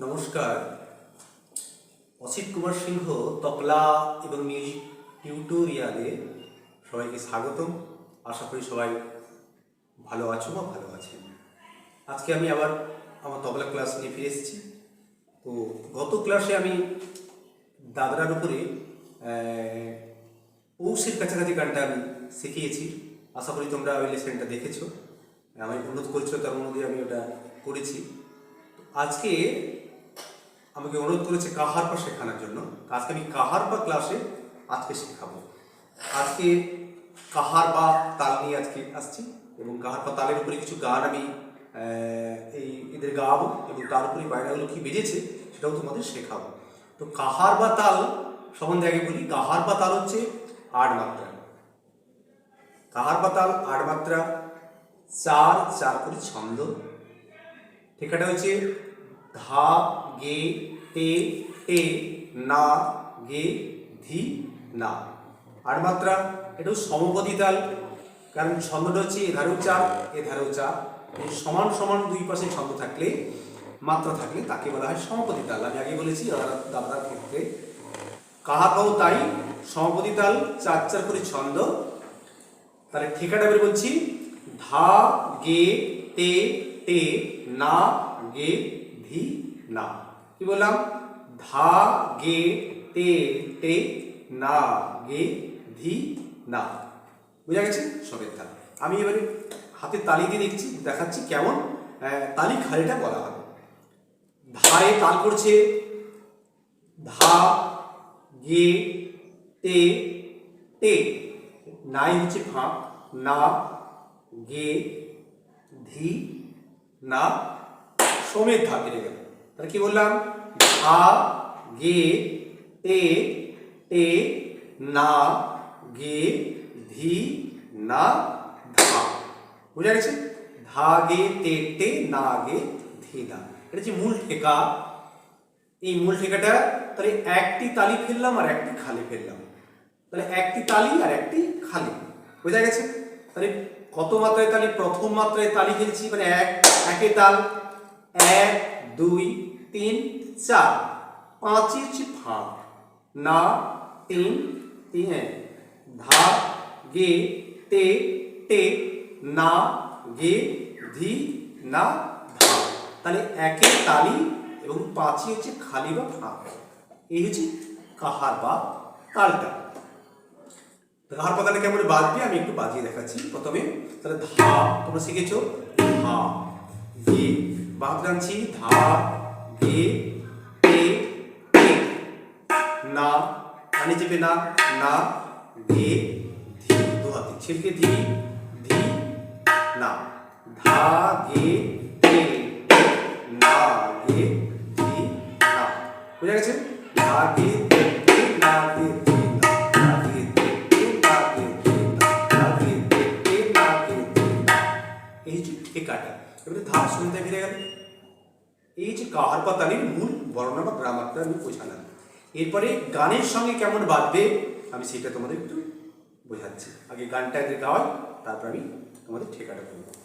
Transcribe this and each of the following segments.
নমস্কার। অসিত কুমার সিংহ তকলা এবং মিউজিক টিউটোরিয়ালে সবাইকে স্বাগতম। আশা করি সবাই ভালো আছো বা ভালো আছেন। আজকে আমি আবার আমার তবলা ক্লাস নিয়ে ফিরে এসেছি। তো গত ক্লাসে আমি দাদরার উপরে পৌষের কাছাকাছি গানটা আমি শিখিয়েছি। আশা করি তোমরা ওই লেসেনটা দেখেছ। আমি অনুরোধ করেছিল তার মধ্যে আমি ওটা করেছি। আজকে আমাকে অনুরোধ করেছে কাহার পা শেখানোর জন্য। আজকে আমি কাহার পা ক্লাসে আজকে শেখাবো। আজকে কাহার বা তাল নিয়ে আজকে আসছি এবং কাহার পা তালের উপরে কিছু গান আমি এই এদের গাবো এবং তার উপরে বায়নাগুলো কি বেজেছে সেটাও তোমাদের শেখাবো। তো কাহার বা তাল সম্বন্ধে আগে বলি, কাহার বা তাল হচ্ছে আট মাত্রা। কাহার বা তাল আট মাত্রা, চার চার করে ছন্দ। ঠিকাটা হচ্ছে ধা, গে, তে টে না, গে, ধি, না। আর মাত্রা, এটাও সমপদী তাল কারণ ছন্দটা হচ্ছে এ ধারেও চার এ ধারেও চার এই সমান সমান দুই পাশে ছন্দ থাকলে, মাত্রা থাকলে তাকে বলা হয় সমপদী তাল আমি আগে বলেছি দাদার ক্ষেত্রে। কাহাকাও তাই সমপদী তাল চার চার করে ছন্দ। তাহলে ঠিকাটা বের বলছি ধা, গে, তে টে না, গে ধি না। কি বললাম? ধা গে তে টে না গে ধি না। বুঝা গেছে? সবের তাল। আমি এবারে হাতে তালি দিয়ে দেখছি, দেখাচ্ছি কেমন তালি খালিটা বলা হবে। ধারে তাল করছে, ধা গে তে টে নাই হচ্ছে ফাঁক, না গে ধি না সমেত ধা বেড়ে গেল। তাহলে কি বললাম? ধা গে, তে টে না, গে, ধি, না, ধা। বুঝা গেছে? ধা, গে, তে টে না, গে, ধি, না। এটা হচ্ছে মূল ঠেকা। এই মূল ঠেকাটা তাহলে একটি তালি ফেললাম আর একটি খালি ফেললাম। তাহলে একটি তালি আর একটি খালি। বোঝা গেছে? তাহলে কত মাত্রায় তালি? প্রথম মাত্রায় তালি ফেলছি মানে এক একে তাল। এক, দুই, তিন, চার পাঁচই হচ্ছে ফাঁক না, তিন তিন। ধা গে, তে টে না, গে, ধি, না ধা তাহলে একে তালি এবং পাঁচই হচ্ছে খালি বা ফাঁক এই হচ্ছে কাহার বা তালটা। কাহার পাতাটা কেমন বাজবে? আমি একটু বাজিয়ে দেখাচ্ছি প্রথমে। তাহলে ধা, তোমরা শিখেছো? ধা, গে বাদ জানছি ধা গে টে টে না পানি চেপে না না গে ধি দু হাতে ছিলকে ধি ধি না। ধা গে টে, না গে ধি না। বুঝা গেছে? ধা গে না এই হচ্ছে ঠেকাটা এবারে ধা শুনতে ফিরে গেল। এই যে কাহার পাতালির মূল বর্ণনা বা গ্রামারটা আমি বোঝালাম। এরপরে গানের সঙ্গে কেমন বাঁধবে আমি সেটা তোমাদের একটু বোঝাচ্ছি। আগে গানটা আগে গাওয়াই, তারপর আমি তোমাদের ঠেকাটা বলব।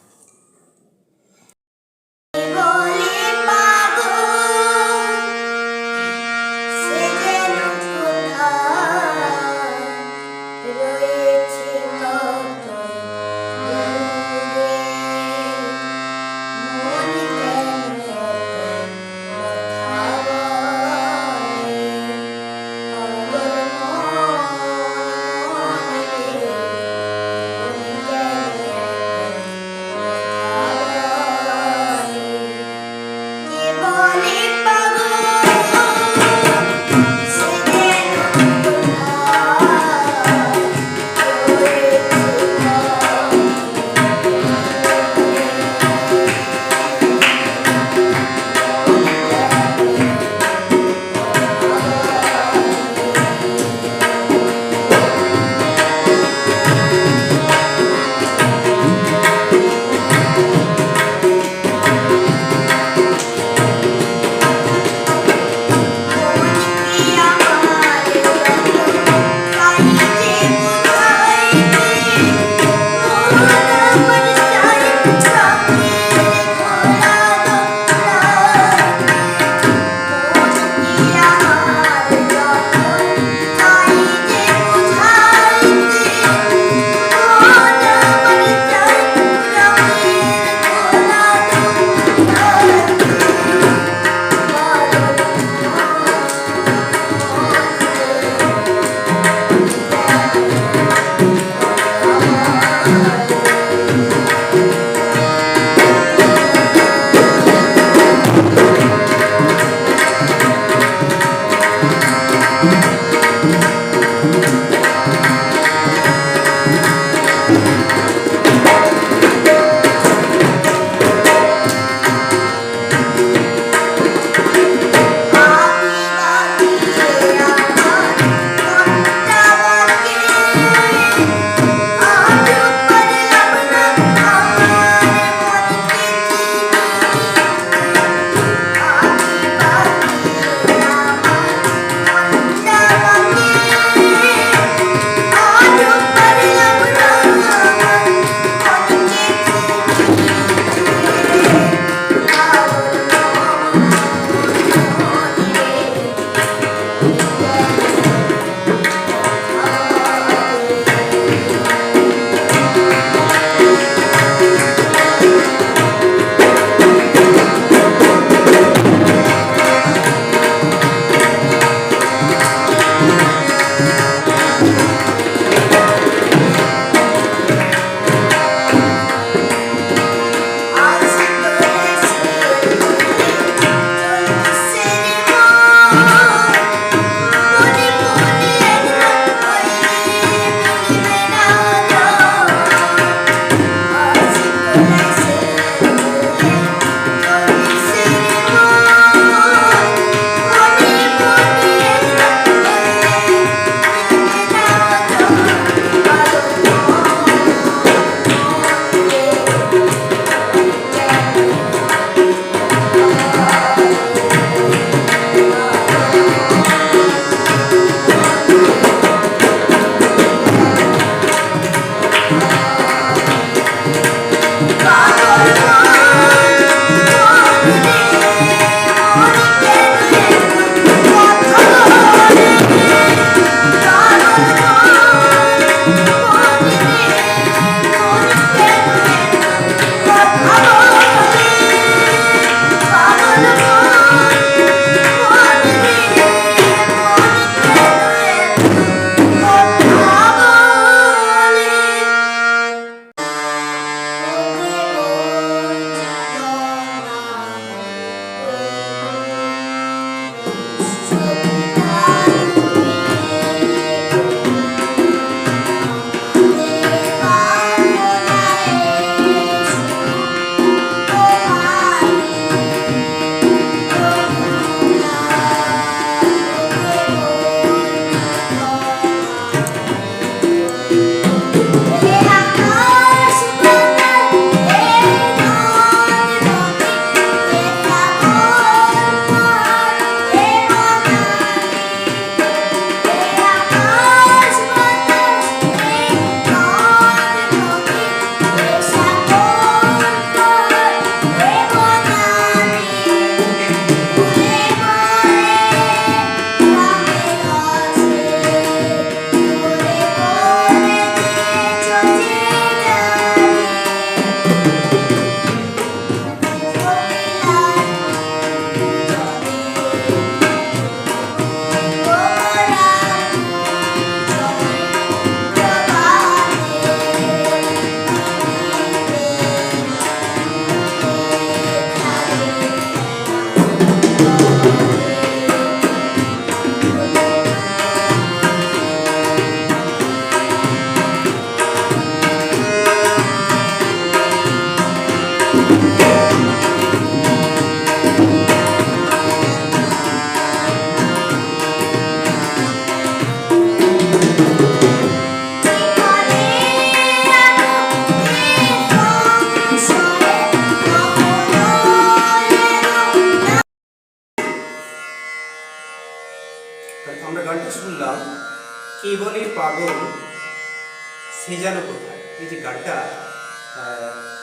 এই যে গানটা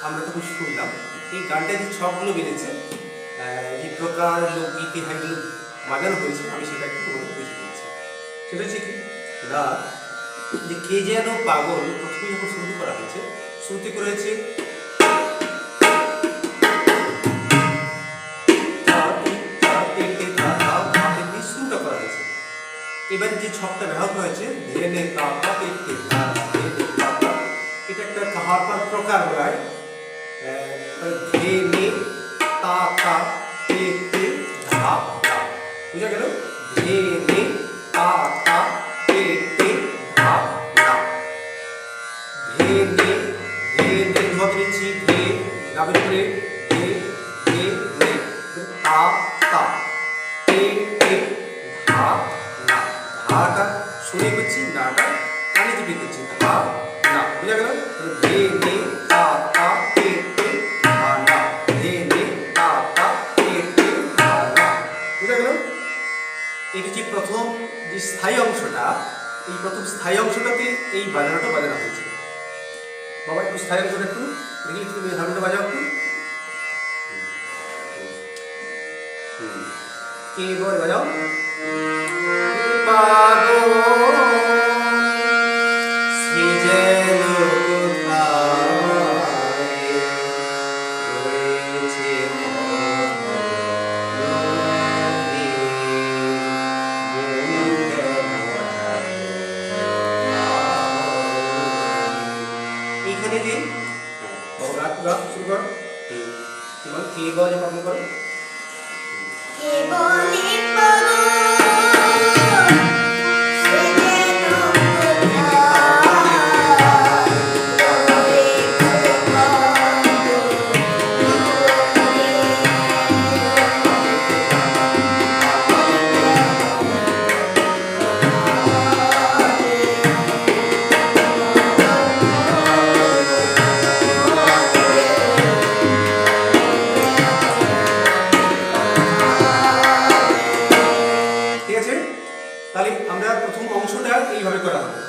আমরা তখন শুনলাম এই গানটা যে ছকগুলো বেড়েছে যে প্রকার লোকগীত ইহাগুলো বাজানো হয়েছে, আমি সেটা একটু তোমাদের বুঝে দিচ্ছি সেটা হচ্ছে কি, না, যে কে যেন পাগল প্রথমে যখন শুরু করা হয়েছে, শুরুতে করেছে এবারে যে ছকটা ব্যবহার করা হয়েছে ধেনে তা নে তা তা। এটা একটা কাহার পার প্রকার হয় ধেনে তা তা তে তে ধা তা বুঝা গেল বুঝা গেল? এটি যে প্রথম যে স্থায়ী অংশটা, এই প্রথম স্থায়ী অংশটাতে এই বাজানোটা বাজানো হয়েছে। বাবা, একটু স্থায়ী অংশটা একটু দেখি একটু তুমি হারমোনিয়ামটা বাজাও একটু। কে বাজাও? পাগল। কে গ যখন করো? কে গ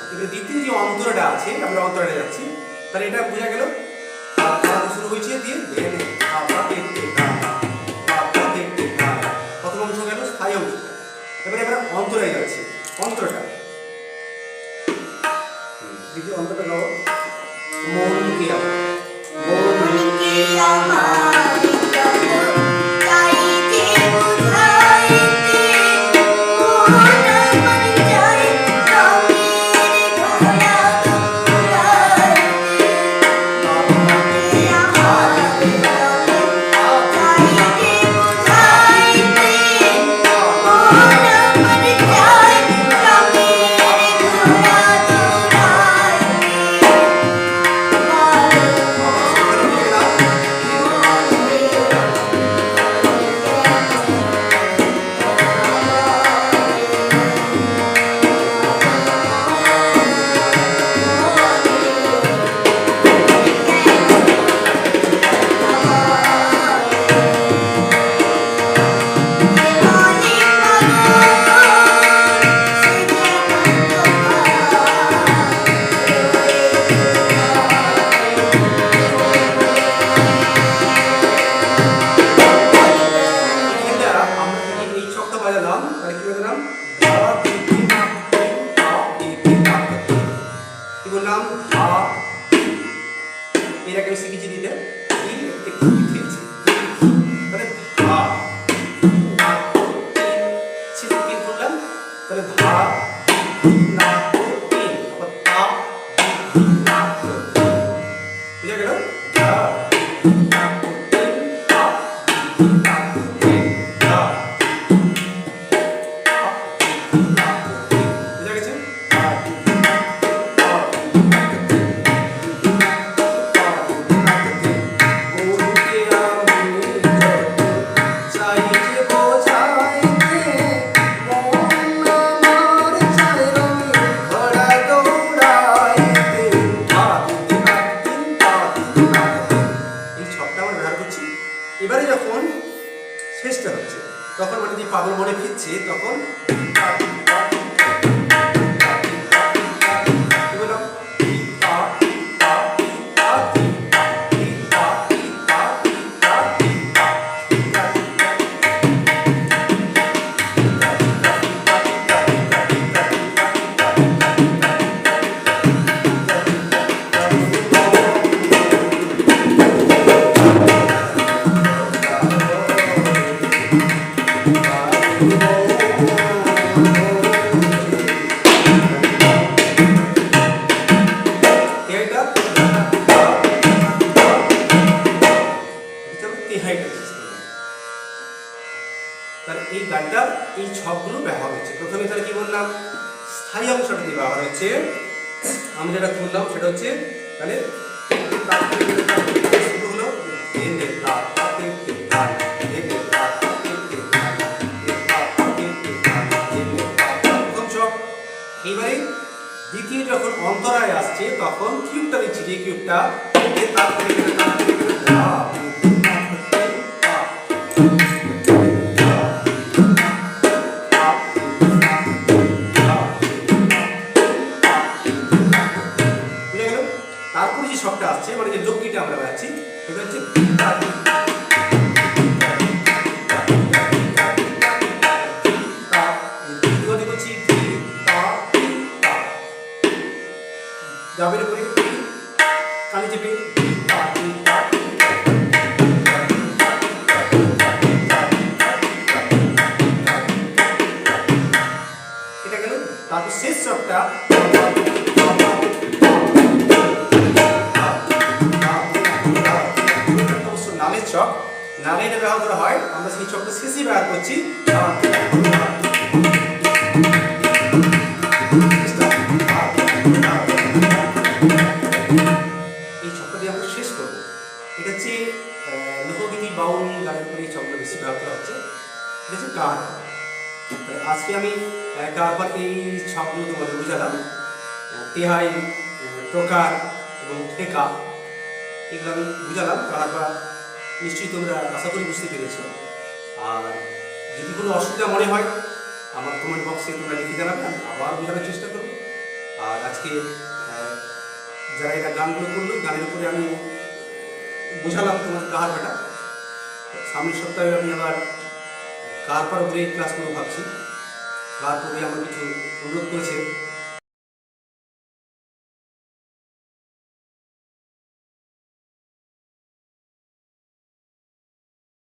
কিন্তু দ্বিতীয় যে অন্তরটা আছে, আমরা অন্তরে যাচ্ছি। তাহলে এটা বোঝা গেল শুরু হয়েছে দিয়ে এবারে অন্তরটা। দ্বিতীয় অন্তরটা গাও মন তাহলে এই গানটার এই ছকগুলো ব্যবহার হচ্ছে প্রথমে তাহলে কি বললাম? স্থায়ী অংশটা দিয়ে ব্যবহার হচ্ছে আমি যেটা করলাম সেটা হচ্ছে তাহলে দ্বিতীয় যখন অন্তরায় আসছে, তখন কিউবটা দিচ্ছি। যে কিউবটা তারপরে নালে এটা ব্যবহার করা হয়। আমরা সেই চকটা শেষে ব্যবহার করছি। এই দিয়ে আমরা শেষ করব। এটা হচ্ছে লোকগীতি বাউল গানের উপরে এই চকটা বেশি ব্যবহার করা হচ্ছে। এটা হচ্ছে গান। আজকে আমি কারবার এই ছকগুলো তোমাদের বুঝালাম। তেহাই প্রকার এবং ঠেকা, এগুলো আমি বুঝালাম। কারবার নিশ্চয়ই তোমরা আশা করি বুঝতে পেরেছ। আর যদি কোনো অসুবিধা মনে হয়, আমার কমেন্ট বক্সে তোমরা লিখে জানাবে, আমি আবার বোঝানোর চেষ্টা করব। আর আজকে যারা এটা গানগুলো করল গানের উপরে আমি বোঝালাম তোমার কাহার বেটা। সামনের সপ্তাহে আমি আবার কার পর উপরে করব ভাবছি। কার পরে আমার কিছু অনুরোধ করেছে